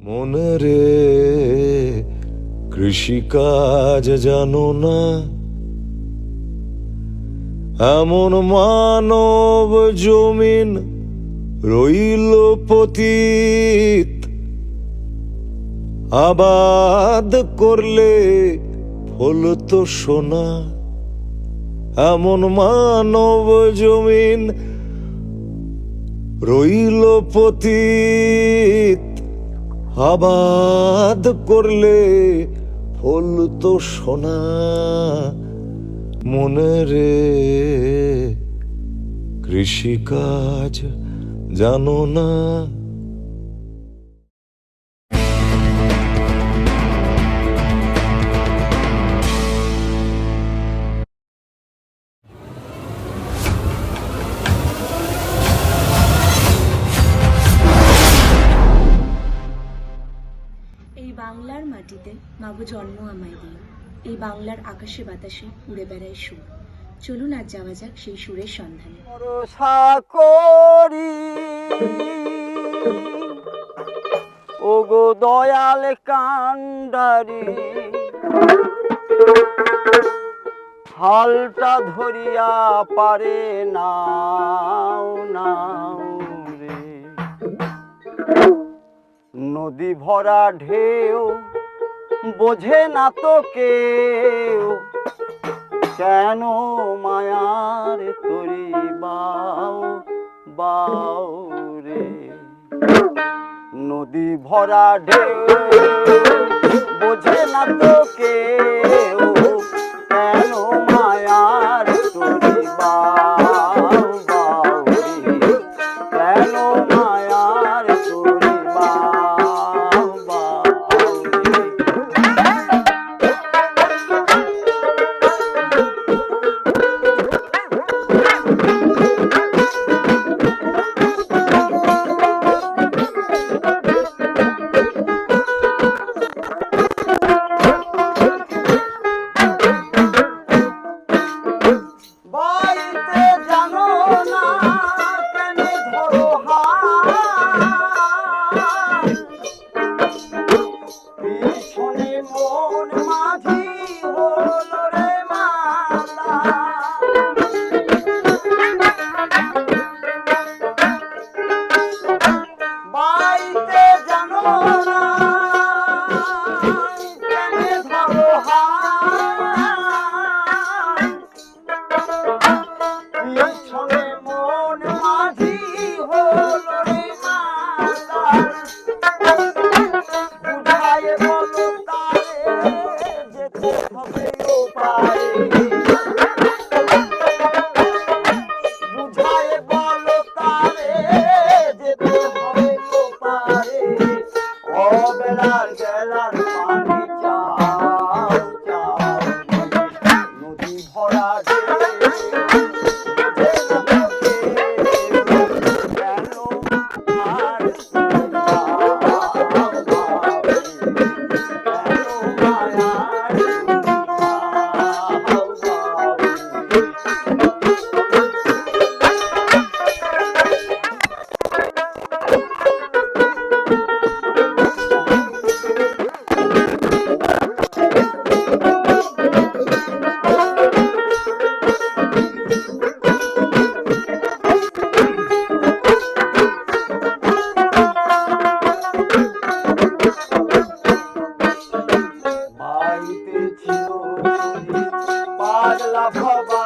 মনে রে কৃষিকাজ জানো না এমন মানব জমিন রইল পতীত আবাদ করলে ফল তো সোনা। এমন মানব জমিন রইল পতীত। আবাদ করলে ফল তো সোনা। মনে রে, কৃষিকাজ জানো না। বাংলার মাটিতে মাগো জন্ম আমায় দিও এই বাংলার আকাশে বাতাসে উড়ে বেড়ায় সুর। চলুন আজ যাওয়া যাক সেই সুরের সন্ধানে। ও দয়াল কান্ডারি হালটা ধরিয়া পারে নাও নাও রে। নদী ভরা ঢেউ, বোঝে না তো কেউ কেন মায়ার তরি বাউ বাউ রে। নদী ভরা ঢেউ, বোঝে না তো কেউ দার লাভবা